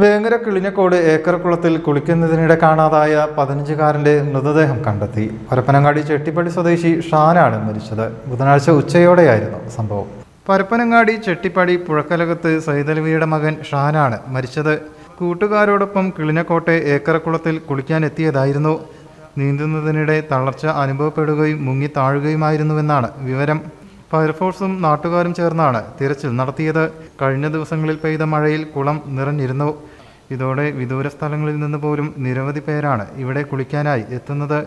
വേങ്ങര കിളിഞ്ഞക്കോട് ഏക്കറക്കുളത്തിൽ കുളിക്കുന്നതിനിടെ കാണാതായ പതിനഞ്ചുകാരന്റെ മൃതദേഹം കണ്ടെത്തി. പരപ്പനങ്ങാടി ചെട്ടിപ്പടി സ്വദേശി ഷാനാണ് മരിച്ചത്. ബുധനാഴ്ച ഉച്ചയോടെയായിരുന്നു സംഭവം. പരപ്പനങ്ങാടി ചെട്ടിപ്പടി പുഴക്കലകത്ത് സൈതലവിയുടെ മകൻ ഷാനാണ് മരിച്ചത്. കൂട്ടുകാരോടൊപ്പം കിളിഞ്ഞക്കോട്ടെ ഏക്കറക്കുളത്തിൽ കുളിക്കാനെത്തിയതായിരുന്നു. നീന്തുന്നതിനിടെ തളർച്ച അനുഭവപ്പെടുകയും മുങ്ങി താഴുകയുമായിരുന്നുവെന്നാണ് വിവരം. ഫയർഫോഴ്സും നാട്ടുകാരും ചേർന്നാണ് തിരച്ചിൽ നടത്തിയത്. കഴിഞ്ഞ ദിവസങ്ങളിൽ പെയ്ത മഴയിൽ കുളം നിറഞ്ഞിരുന്നു. ഇതോടെ വിദൂര സ്ഥലങ്ങളിൽ നിന്ന് പോലും നിരവധി പേരാണ് ഇവിടെ കുളിക്കാനായി എത്തുന്നത്.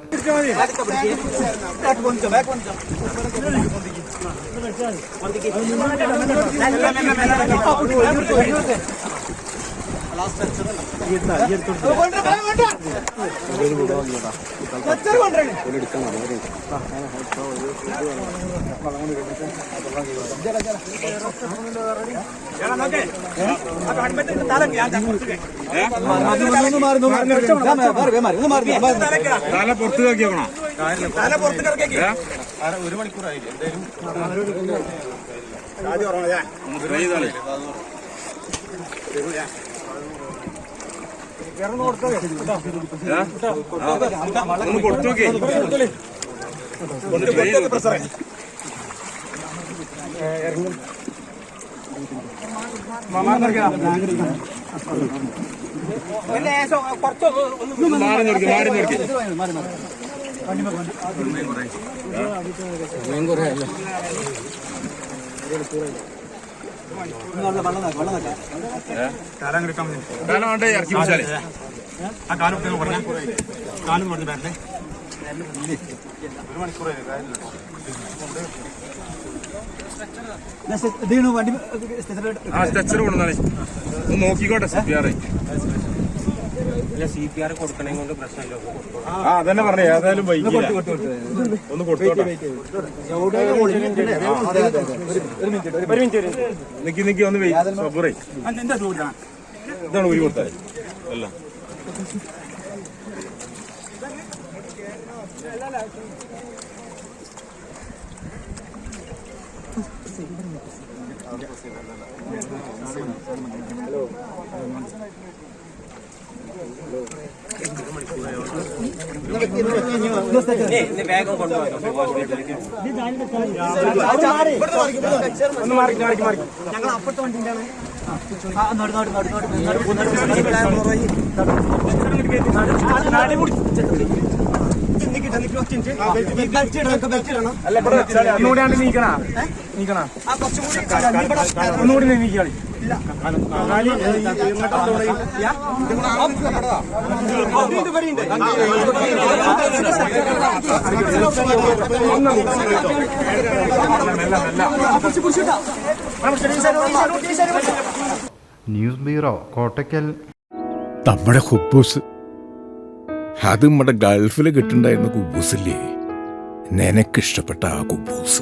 തല പുറത്ത് നോക്കിയോക്കണോ ഒന്ന് കൊടുത്തു നോക്കി മാറി നോക്കി മാറി നോക്കി കാലം വേണ്ടേ ഇറക്കി വെച്ചാലേ മാറി കാലം മാറി പറഞ്ഞേ. കാലും കൊടുത്ത് സ്ട്രെച്ചർ കൊണ്ടുവന്നാണേ ഒന്ന് നോക്കിക്കോട്ടെ സി ആ അതന്നെ പറഞ്ഞേ ഏതായാലും വൈകില്ല ഒന്ന് കൊടുത്തോട്ടെ. നിക്കി നിക്കി ഒന്ന് വെയിറ്റ്. സബുറേ. ഇതാണ് ഒരു കൊടുത്തത്. അല്ല. വേഗം കൊണ്ടുപോകാം ഒന്നുകൂടി നീക്കണ നീക്കണ ഒന്നുകൂടി നീക്കിയാളി ന്യൂസ് ബ്യൂറോ കോട്ടയ്ക്കൽ. നമ്മുടെ ഹുബൂസ്. അത് നമ്മുടെ ഗൾഫിൽ കിട്ടുണ്ടായിരുന്ന കുബൂസില്ലേ? നിനക്കിഷ്ടപ്പെട്ട ആ കുബൂസ്.